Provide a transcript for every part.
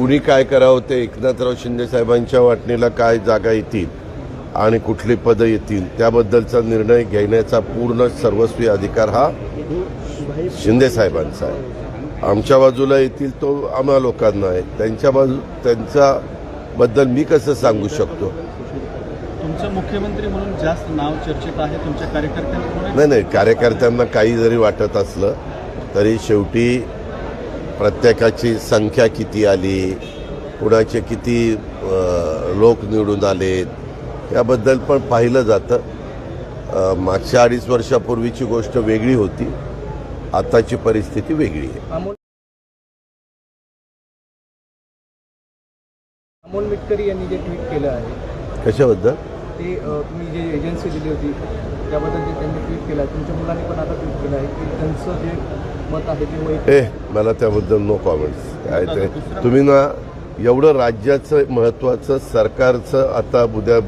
कुणी काय करावं ते एकनाथराव शिंदे साहेबांच्या वाटणीला काय जागा येतील आणि कुठली पदं येतील त्याबद्दलचा निर्णय घेण्याचा पूर्ण सर्वस्वी अधिकार हा शिंदे साहेबांचा आहे. आमच्या बाजूला येतील तो आम्हा लोकांना आहे. त्यांच्या बाजू त्यांच्या बद्दल मी कसं सांगू शकतो? तुमचं मुख्यमंत्री म्हणून जास्त नाव चर्चेत आहे तुमच्या कार्यकर्त्यांकडून नाही नाही कार्यकर्त्यांना काही जरी वाटत असलं तरी शेवटी प्रत्येकाची संख्या किती आली? कुणाचे किती लोक निवडून आलेत? याबद्दल पण पाहिलं जातं. मागच्या अडीच वर्षापूर्वीची गोष्ट वेगळी होती. आताची परिस्थिती वेगळी आहे. अमोल मिटकरी यांनी जे ट्विट केलं आहे कशाबद्दल? ते तुम्ही जे एजन्सी दिली होती त्याबद्दल जे त्यांनी ट्विट केलं आहे तुमच्या मुलांनी पण आता ट्विट केलं आहे की त्यांचं जे मत आहे ते ए मला त्याबद्दल नो कॉमेंट्स काय ते? तुम्ही ना एवढं राज्याचं महत्त्वाचं सरकारचं आता उद्या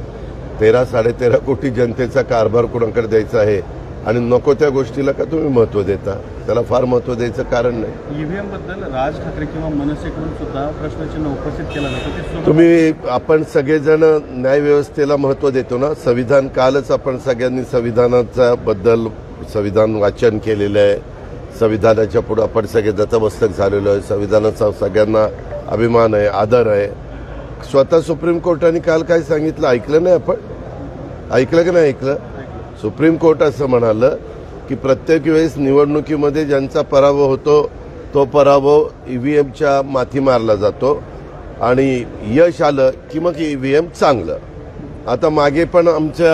तेरा साडेतेरा कोटी जनतेचा कारभार कुणाकडे द्यायचा आहे? आणि नको त्या गोष्टीला का तुम्ही महत्त्व देता? त्याला फार महत्त्व द्यायचं कारण नाही. ईव्हीएमबद्दल राज ठाकरे किंवा मनसेकडून सुद्धा प्रश्नचिन्ह उपस्थित केलं जातं. तुम्ही आपण सगळेजण न्यायव्यवस्थेला महत्त्व देतो ना? संविधान कालच आपण सगळ्यांनी संविधानाचा बद्दल संविधान वाचन केलेलं आहे. संविधानाच्या पुढं आपण सगळे दतमस्तक झालेलो आहे. संविधानाचा सगळ्यांना अभिमान आहे आदर आहे. स्वतः सुप्रीम कोर्टाने काल काय सांगितलं? ऐकलं नाही आपण? ऐकलं की नाही ऐकलं? सुप्रीम कोर्ट असं म्हणालं की प्रत्येक वेळेस निवडणुकीमध्ये ज्यांचा पराभव होतो तो पराभव ईव्हीएमच्या माथी मारला जातो. आणि यश आलं की मग ईव्हीएम चांगलं. आता मागे पण आमच्या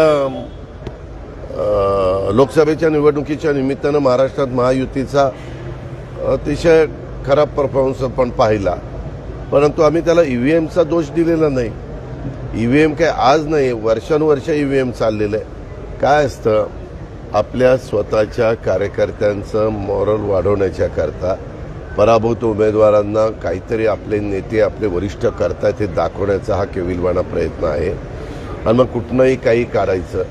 लोकसभेच्या निवडणुकीच्या निमित्तानं महाराष्ट्रात महायुतीचा अतिशय खराब परफॉर्मन्स आपण पाहिला. परंतु आम्ही त्याला ई व्ही एमचा दोष दिलेला नाही. ई व्ही एम काय आज नाही वर्षानुवर्ष ई व्ही एम चाललेलं आहे काय असतं? आपल्या स्वतःच्या कार्यकर्त्यांचं मॉरल वाढवण्याच्या करता पराभूत उमेदवारांना काहीतरी आपले नेते आपले वरिष्ठ करतायत हे दाखवण्याचा हा केविलवाणा प्रयत्न आहे. आणि मग कुठनंही काही काढायचं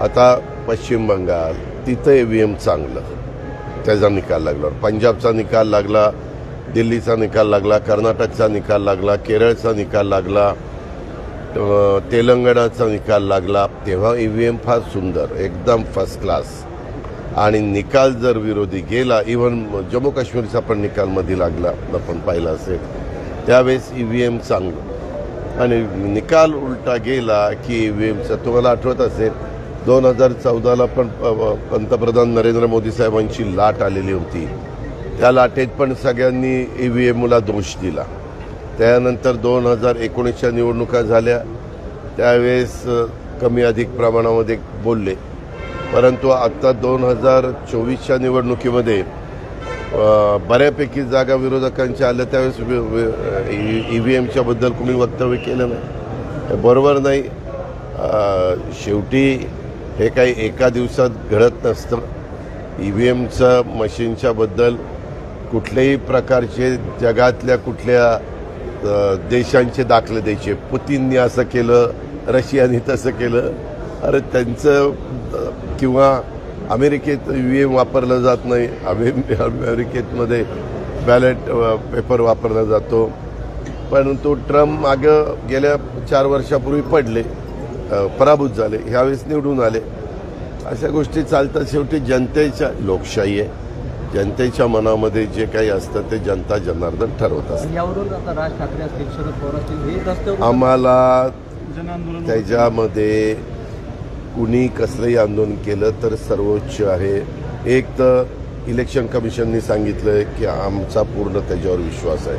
आता पश्चिम बंगाल तिथं ई व्ही एम चांगलं. त्याचा निकाल लागला. पंजाबचा निकाल लागला दिल्लीचा निकाल लागला कर्नाटकचा निकाल लागला केरळचा निकाल लागला तेलंगणाचा निकाल लागला. तेव्हा ई व्ही एम फार सुंदर एकदम फर्स्ट क्लास आणि निकाल जर विरोधी गेला इव्हन जम्मू काश्मीरचा पण निकालमध्ये लागला आपण पाहिला असेल. त्यावेळेस ई व्ही एम चांगलं. आणि निकाल उलटा गेला की ई व्ही एमचा तुम्हाला आठवत असेल दोन हजार चौदाला पण प- पंतप्रधान नरेंद्र मोदी साहेबांची लाट आलेली होती. त्या लाटेत पण सगळ्यांनी ई व्ही एमला दोष दिला. त्यानंतर दोन हजार एकोणीसच्या निवडणुका झाल्या. त्यावेळेस कमी अधिक प्रमाणामध्ये बोलले. परंतु आत्ता दोन हजार चोवीसच्या निवडणुकीमध्ये बऱ्यापैकी जागा विरोधकांच्या आल्या. त्यावेळेस ई व्ही एमच्या बद्दल कुणी वक्तव्य केलं नाही. बरोबर नाही. शेवटी हे काही एका दिवसात घडत नसतं. ई व्ही एमचं मशीनच्याबद्दल कुठल्याही प्रकारचे जगातल्या कुठल्या देशांचे दाखले द्यायचे. पुतीननी असं केलं रशियाने तसं केलं. अरे त्यांचं किंवा अमेरिकेत व्ही एम वापरलं जात नाही. अमे अमेरिकेतमध्ये बॅलेट पेपर वापरला जातो. परंतु ट्रम्प मागं गेल्या चार वर्षापूर्वी पडले. पराभूत झाले ह्यावेळेस निवडून आले. अशा गोष्टी चालतात. शेवटी जनतेच्या लोकशाही आहे. जनतेच्या मनामध्ये जे काही असतं ते जनता जनार्दन ठरवत असतात आणि यावरून आता राज ठाकरे असतील शरद पवार असतील हे रस्त्यावर आम्हाला त्याच्यामध्ये कुणी कसलंही आंदोलन केलं तर सर्वोच्च आहे. एक तर इलेक्शन कमिशननी सांगितलं की आमचा पूर्ण त्याच्यावर विश्वास आहे.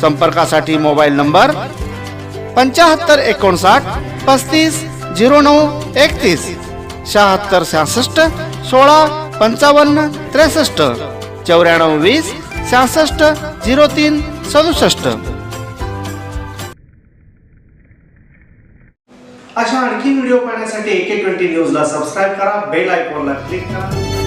संपर्कासाठी मोबाईल नंबर पंचाहत्तर एकोणसाठ पस्तीस झिरो नऊ एकतीस शहात्तर सहासष्ट सोळा पंचावन्न त्रेसष्ट चौऱ्याण्णव वीस सहासष्ट झिरो तीन सदुसष्ट. अशा आणखी व्हिडिओ पाहण्यासाठी एके ट्वेंटी न्यूजला सबस्क्राईब करा बेल आयकॉनला क्लिक करा.